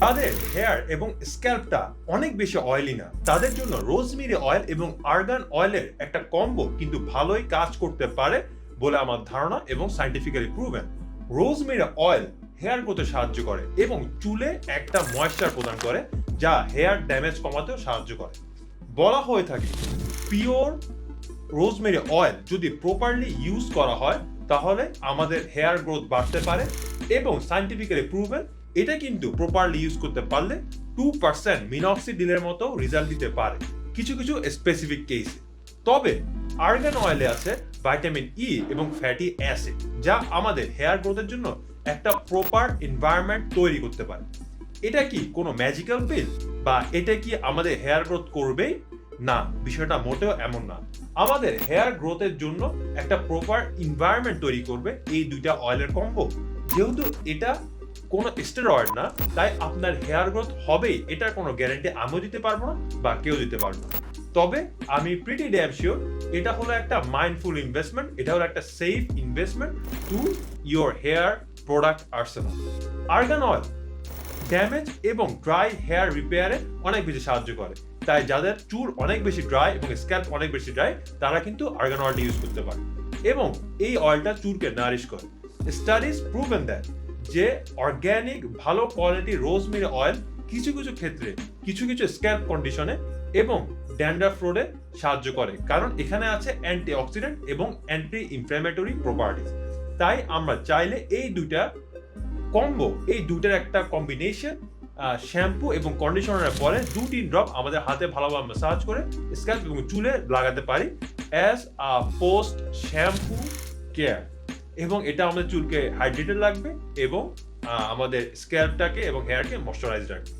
তাদের হেয়ার এবং স্ক্যাল্পটা অনেক বেশি অয়েলি না। তাদের জন্য রোজমেরি অয়েল এবং আর্গান অয়েলের একটা কম্বো কিন্তু ভালোই কাজ করতে পারে বলে আমার ধারণা এবং scientifically proven rosemary oil hair গ্রোথে সাহায্য করে এবং চুলে একটা ময়েশ্চার প্রদান করে যা হেয়ার ড্যামেজ কমাতেও সাহায্য করে। বলা হয়ে থাকে পিওর রোজমেরি অয়েল যদি প্রপারলি ইউজ করা হয়, তাহলে আমাদের হেয়ার গ্রোথ বাড়তে পারে এবং সাইন্টিফিক্যালি প্রুভেন এটা কিন্তু প্রপারলি ইউজ করতে পারলে টু পার্সেন্ট মিনক্সিডিলের মতো রেজাল্ট দিতে পারে। কিছু কিছু স্পেসিফিক কেসে তবে আর্গান অয়েলে আছে ভাইটামিন ই এবং ফ্যাটি অ্যাসিড যা আমাদের হেয়ার গ্রোথের জন্য একটা প্রপার এনভায়রনমেন্ট তৈরি করতে পারে। এটা কি কোনো ম্যাজিক্যাল পিল বা এটা কি আমাদের হেয়ার গ্রোথ করবেই? না, বিষয়টা মোটেও এমন না। আমাদের হেয়ার গ্রোথের জন্য একটা প্রপার এনভায়রনমেন্ট তৈরি করবে এই দুইটা অয়েলের কম্বো যেহেতু এটা কোনো স্টেরয়েড না, তাই আপনার হেয়ার গ্রোথ হবেই, এটার কোনো গ্যারান্টি আমিও দিতে পারব না বা কেউ দিতে পারব না। তবে আমি প্রিটি ড্যাম শিওর এটা হলো একটা মাইন্ডফুল ইনভেস্টমেন্ট এটা হলো একটা safe investment to your hair product arsenal argan oil damage এবং ড্রাই হেয়ার রিপেয়ারে অনেক বেশি সাহায্য করে। তাই যাদের চুল অনেক বেশি ড্রাই এবং স্ক্যাল্প অনেক বেশি ড্রাই তারা কিন্তু আর্গান অয়েলটা ইউজ করতে পারে। এবং এই অয়েলটা চুলকে নারিশ করে। স্টাডিজ প্রুভেন দ্যাট যে অর্গ্যানিক ভালো কোয়ালিটি রোজমেরি অয়েল কিছু কিছু ক্ষেত্রে, কিছু কিছু স্ক্যাল্প কন্ডিশনে এবং ড্যান্ড্রাফ রোডে সাহায্য করে। কারণ এখানে আছে অ্যান্টি অক্সিডেন্ট এবং অ্যান্টি ইনফ্ল্যামেটরি প্রপার্টিস তাই আমরা চাইলে এই দুইটা কম্বো এই দুইটার একটা কম্বিনেশন শ্যাম্পু এবং কন্ডিশনারের পরে দু তিন ড্রপ আমাদের হাতে ভালোভাবে ম্যাসাজ করে স্ক্যাল্প এবং চুলে লাগাতে পারি as a post shampoo care এবং এটা আমাদের চুলকে হাইড্রেটেড রাখবে এবং আমাদের স্ক্যাল্পটাকে এবং হেয়ারকে মশ্চারাইজ রাখবে।